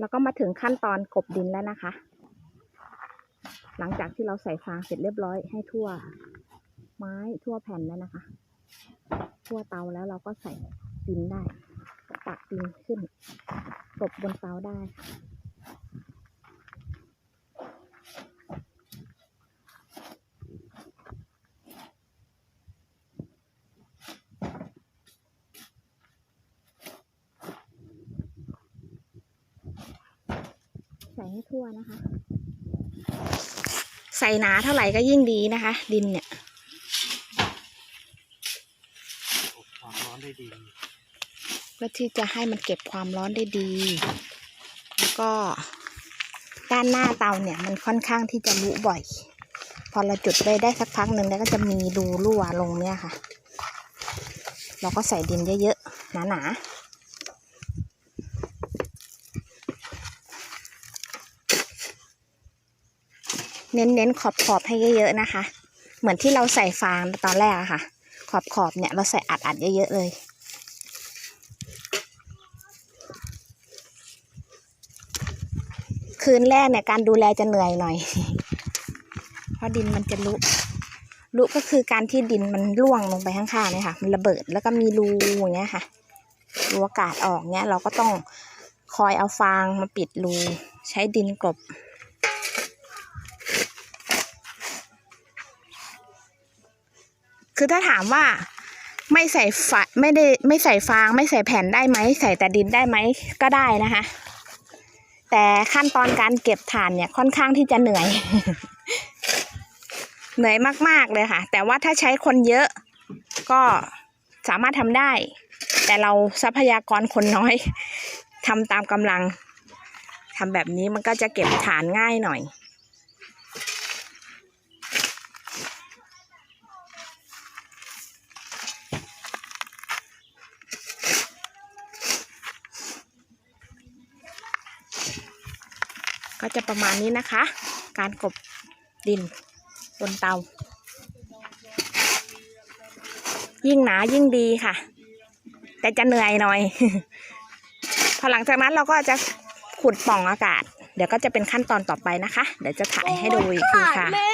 แล้วก็มาถึงขั้นตอนกบดินแล้วนะคะ หลังจากที่เราใส่ฟางเสร็จเรียบร้อยให้ทั่ว ไม้ทั่วแผ่นแล้วนะคะ ทั่วเตาแล้วเราก็ใส่ดินได้ตักดินขึ้นกบบนเตาได้ ส่ให้ทั่วนะคะ ใส่หนาเท่าไหร่ก็ยิ่งดีนะคะ ดินเนี่ยอบความร้อนได้ดีเพื่อที่จะให้มันเก็บความร้อนได้ดี แล้วก็ด้านหน้าเตาเนี่ยมันค่อนข้างที่จะรุบ่อย พอเราจุดไปได้สักพักหนึ่งแล้วก็จะมีรูรั่วลงเนี่ยค่ะ เราก็ใส่ดินเยอะๆหนาๆ เน้นๆขอบๆให้เยอะๆนะคะ เหมือนที่เราใส่ฟางตอนแรกอะค่ะ ขอบๆเนี่ยเราใส่อัดๆเยอะๆเลย คืนแรกเนี่ยการดูแลจะเหนื่อยหน่อย เพราะดินมันจะลุลุก็คือการที่ดินมันร่วงลงไปข้างๆเนี่ยค่ะ มันระเบิดแล้วก็มีรูอย่างเงี้ยค่ะรูอากาศออกเนี้ยเราก็ต้องคอยเอาฟางมาปิดรู ใช้ดินกลบ คือถ้าถามว่าไม่ใส่ฝาไม่ได้ไม่ใส่ฟาง ไม่ใส่แผ่นได้ไหม ใส่แต่ดินได้ไหมก็ได้นะคะ แต่ขั้นตอนการเก็บถ่านเนี่ยค่อนข้างที่จะเหนื่อย เหนื่อยมาก ๆ เลยค่ะ แต่ว่าถ้าใช้คนเยอะก็สามารถทำได้ แต่เราทรัพยากรคนน้อยทำตามกำลังทำแบบนี้มันก็จะเก็บฐานง่ายหน่อย ก็จะประมาณนี้นะคะ การกบดินบนเตา ยิ่งหนายิ่งดีค่ะ แต่จะเหนื่อยหน่อย พอหลังจากนั้นเราก็จะขุดป่องอากาศ เดี๋ยวก็จะเป็นขั้นตอนต่อไปนะคะ เดี๋ยวจะถ่ายให้ดูอีกทีค่ะแม่